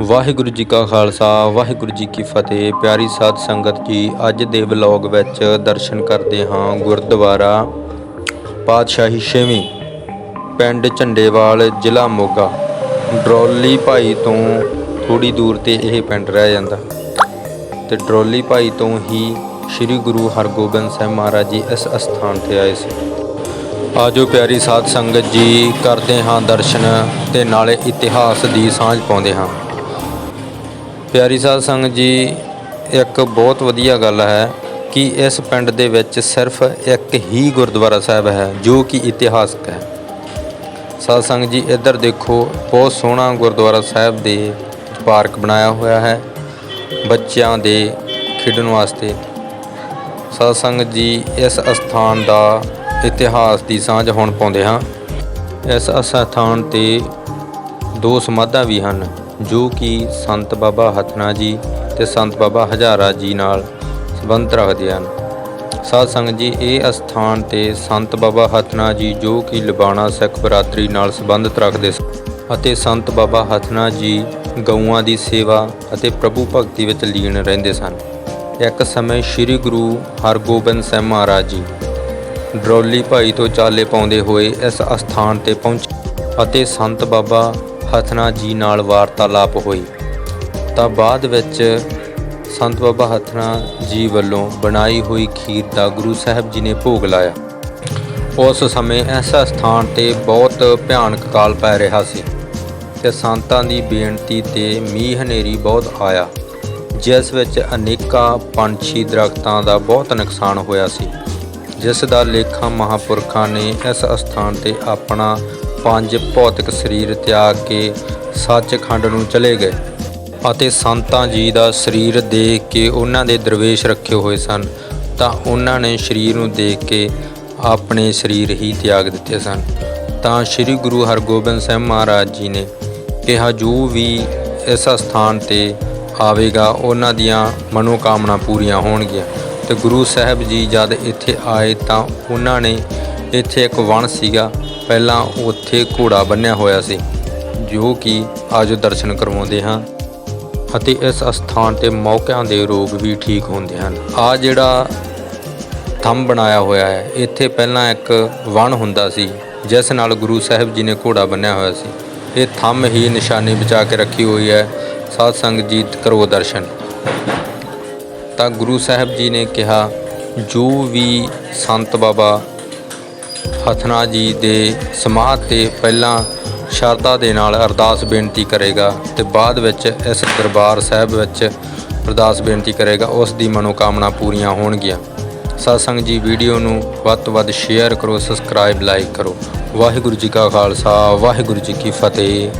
ਵਾਹਿਗੁਰੂ ਜੀ ਕਾ ਖਾਲਸਾ, ਵਾਹਿਗੁਰੂ ਜੀ ਕੀ ਫਤਿਹ। ਪਿਆਰੀ ਸਾਧ ਸੰਗਤ ਜੀ, ਅੱਜ ਦੇ ਵਲੌਗ ਵਿੱਚ ਦਰਸ਼ਨ ਕਰਦੇ ਹਾਂ ਗੁਰਦੁਆਰਾ ਪਾਤਸ਼ਾਹੀ ਛੇਵੀਂ ਪਿੰਡ ਝੰਡੇਵਾਲ, ਜ਼ਿਲ੍ਹਾ ਮੋਗਾ। ਡਰੋਲੀ ਭਾਈ ਤੋਂ ਥੋੜੀ ਦੂਰ ਤੇ ਇਹ ਪਿੰਡ ਰਹਿ ਜਾਂਦਾ। ਤੇ ਡਰੋਲੀ ਭਾਈ ਤੋਂ ਹੀ ਸ੍ਰੀ ਗੁਰੂ ਹਰਗੋਬਿੰਦ ਸਾਹਿਬ ਮਹਾਰਾਜ ਜੀ ਇਸ ਅਸਥਾਨ ਤੇ ਆਏ ਸੀ। ਆਜੋ ਪਿਆਰੀ ਸਾਧ ਸੰਗਤ ਜੀ, ਕਰਦੇ ਹਾਂ ਦਰਸ਼ਨ ਤੇ ਨਾਲੇ ਇਤਿਹਾਸ ਦੀ ਸਾਂਝ ਪਾਉਂਦੇ ਹਾਂ। ਪਿਆਰੀ ਸਾਧ ਸੰਗਤ ਜੀ, ਇੱਕ ਬਹੁਤ ਵਧੀਆ ਗੱਲ ਹੈ ਕਿ ਇਸ ਪਿੰਡ ਦੇ ਵਿੱਚ ਸਿਰਫ ਇੱਕ ਹੀ ਗੁਰਦੁਆਰਾ ਸਾਹਿਬ ਹੈ, ਜੋ ਕਿ ਇਤਿਹਾਸਕ ਹੈ। ਸਾਧ ਸੰਗਤ ਜੀ, ਇੱਧਰ ਦੇਖੋ, ਬਹੁਤ ਸੋਹਣਾ ਗੁਰਦੁਆਰਾ ਸਾਹਿਬ ਦੇ ਪਾਰਕ ਬਣਾਇਆ ਹੋਇਆ ਹੈ, ਬੱਚਿਆਂ ਦੇ ਖੇਡਣ ਵਾਸਤੇ। ਸਾਧ ਸੰਗਤ ਜੀ, ਇਸ ਅਸਥਾਨ ਦਾ ਇਤਿਹਾਸ ਦੀ ਸਾਂਝ ਹੁਣ ਪਾਉਂਦੇ ਹਾਂ। ਇਸ ਅਸਥਾਨ ਤੇ ਦੋ ਸਮਾਧਾਂ ਵੀ ਹਨ। ਜੋ ਕਿ ਸੰਤ ਬਾਬਾ ਹਥਨਾ ਜੀ ਤੇ ਸੰਤ ਬਾਬਾ ਹਜ਼ਾਰਾ ਜੀ ਨਾਲ ਸੰਬੰਧ ਰੱਖਦੇ ਹਨ। ਸਾਧ ਸੰਗਤ ਜੀ, ਇਹ ਅਸਥਾਨ ਤੇ ਸੰਤ ਬਾਬਾ ਹਥਨਾ ਜੀ ਜੋ ਕਿ ਲਬਾਣਾ ਸਿੱਖ ਬਰਾਦਰੀ ਨਾਲ ਸੰਬੰਧਿਤ ਰੱਖਦੇ ਸਨ ਅਤੇ ਸੰਤ ਬਾਬਾ ਹਥਨਾ ਜੀ ਗਊਆਂ ਦੀ ਸੇਵਾ ਅਤੇ ਪ੍ਰਭੂ ਭਗਤੀ ਵਿੱਚ ਲੀਨ ਰਹਿੰਦੇ ਸਨ। ਇੱਕ ਸਮੇਂ ਸ੍ਰੀ ਗੁਰੂ ਹਰਗੋਬਿੰਦ ਸਾਹਿਬ ਮਹਾਰਾਜ ਜੀ ਡਰੋਲੀ ਭਾਈ ਤੋਂ ਚਾਲੇ ਪਾਉਂਦੇ ਹੋਏ ਇਸ ਅਸਥਾਨ ਤੇ ਪਹੁੰਚੇ ਅਤੇ ਸੰਤ ਬਾਬਾ ਹਥਨਾ ਜੀ ਨਾਲ ਵਾਰਤਾਲਾਪ ਹੋਈ। ਤਾਂ ਬਾਅਦ ਵਿੱਚ ਸੰਤ ਬਾਬਾ ਹਥਨਾ ਜੀ ਵੱਲੋਂ ਬਣਾਈ ਹੋਈ ਖੀਰ ਦਾ ਗੁਰੂ ਸਾਹਿਬ ਜੀ ਨੇ ਭੋਗ ਲਾਇਆ। ਉਸ ਸਮੇਂ ਇਸ ਸਥਾਨ ਤੇ ਬਹੁਤ ਭਿਆਨਕ ਕਾਲ ਪੈ ਰਿਹਾ ਸੀ ਤੇ ਸੰਤਾਂ ਦੀ ਬੇਨਤੀ ਤੇ ਮੀਂਹ ਹਨੇਰੀ ਬਹੁਤ ਆਇਆ, ਜਿਸ ਵਿੱਚ ਅਨੇਕਾਂ ਪੰਛੀ ਦਰਖਤਾਂ ਦਾ ਬਹੁਤ ਨੁਕਸਾਨ ਹੋਇਆ ਸੀ। ਜਿਸ ਦਾ ਲੇਖਾ ਮਹਾਪੁਰਖਾਂ ਨੇ ਇਸ ਅਸਥਾਨ ਤੇ ਆਪਣਾ ਪੰਜ ਭੌਤਿਕ ਸਰੀਰ ਤਿਆਗ ਕੇ ਸੱਚਖੰਡ ਨੂੰ ਚਲੇ ਗਏ ਅਤੇ ਸੰਤਾਂ ਜੀ ਦਾ ਸਰੀਰ ਦੇਖ ਕੇ ਉਹਨਾਂ ਦੇ ਦਰਵੇਸ਼ ਰੱਖੇ ਹੋਏ ਸਨ, ਤਾਂ ਉਹਨਾਂ ਨੇ ਸਰੀਰ ਨੂੰ ਦੇਖ ਕੇ ਆਪਣੇ ਸਰੀਰ ਹੀ ਤਿਆਗ ਦਿੱਤੇ ਸਨ। ਤਾਂ ਸ੍ਰੀ ਗੁਰੂ ਹਰਗੋਬਿੰਦ ਸਾਹਿਬ ਮਹਾਰਾਜ ਜੀ ਨੇ ਕਿਹਾ, ਜੋ ਵੀ ਇਸ ਸਥਾਨ ਤੇ ਆਵੇਗਾ, ਉਹਨਾਂ ਦੀਆਂ ਮਨੋਕਾਮਨਾ ਪੂਰੀਆਂ ਹੋਣਗੀਆਂ। ਤੇ ਗੁਰੂ ਸਾਹਿਬ ਜੀ ਜਦ ਇੱਥੇ ਆਏ ਤਾਂ ਉਹਨਾਂ ਨੇ ਇੱਥੇ ਇੱਕ ਵਣ ਸੀਗਾ ਪਹਿਲਾਂ ਉੱਥੇ ਘੋੜਾ ਬੰਨਿਆ ਹੋਇਆ ਸੀ, ਜੋ ਕਿ ਅੱਜ ਦਰਸ਼ਨ ਕਰਵਾਉਂਦੇ ਹਾਂ ਅਤੇ ਇਸ ਅਸਥਾਨ ਤੇ ਮੌਕਿਆਂ ਦੇ ਰੋਗ ਵੀ ਠੀਕ ਹੁੰਦੇ ਹਨ। ਆ ਜਿਹੜਾ ਥੰਮ ਬਣਾਇਆ ਹੋਇਆ ਹੈ, ਇੱਥੇ ਪਹਿਲਾਂ ਇੱਕ ਵਣ ਹੁੰਦਾ ਸੀ, ਜਿਸ ਨਾਲ ਗੁਰੂ ਸਾਹਿਬ ਜੀ ਨੇ ਘੋੜਾ ਬੰਨਿਆ ਹੋਇਆ ਸੀ। ਇਹ ਥੰਮ ਹੀ ਨਿਸ਼ਾਨੀ ਬਚਾ ਕੇ ਰੱਖੀ ਹੋਈ ਹੈ। ਸਾਧ ਸੰਗਤ ਜੀ, ਕਰੋ ਦਰਸ਼ਨ। ਤਾਂ ਗੁਰੂ ਸਾਹਿਬ ਜੀ ਨੇ ਕਿਹਾ, ਜੋ ਵੀ ਸੰਤ ਬਾਬਾ ਹਥਨਾ ਜੀ ਦੇ ਸਮਾਧ ਤੇ ਪਹਿਲਾਂ ਸ਼ਰਧਾ ਦੇ ਨਾਲ ਅਰਦਾਸ ਬੇਨਤੀ ਕਰੇਗਾ ਤੇ ਬਾਅਦ ਵਿੱਚ ਇਸ ਦਰਬਾਰ ਸਾਹਿਬ ਵਿੱਚ ਅਰਦਾਸ ਬੇਨਤੀ ਕਰੇਗਾ, ਉਸ ਦੀ ਮਨੋਕਾਮਨਾ ਪੂਰੀਆਂ ਹੋਣਗੀਆਂ। ਸਾਧ ਜੀ, ਵੀਡੀਓ ਨੂੰ ਵੱਧ ਤੋਂ ਵੱਧ ਸ਼ੇਅਰ ਕਰੋ, ਸਬਸਕ੍ਰਾਈਬ, ਲਾਈਕ ਕਰੋ। ਵਾਹਿਗੁਰੂ ਜੀ ਕਾ ਖਾਲਸਾ, ਵਾਹਿਗੁਰੂ ਜੀ ਕੀ ਫਤਿਹ।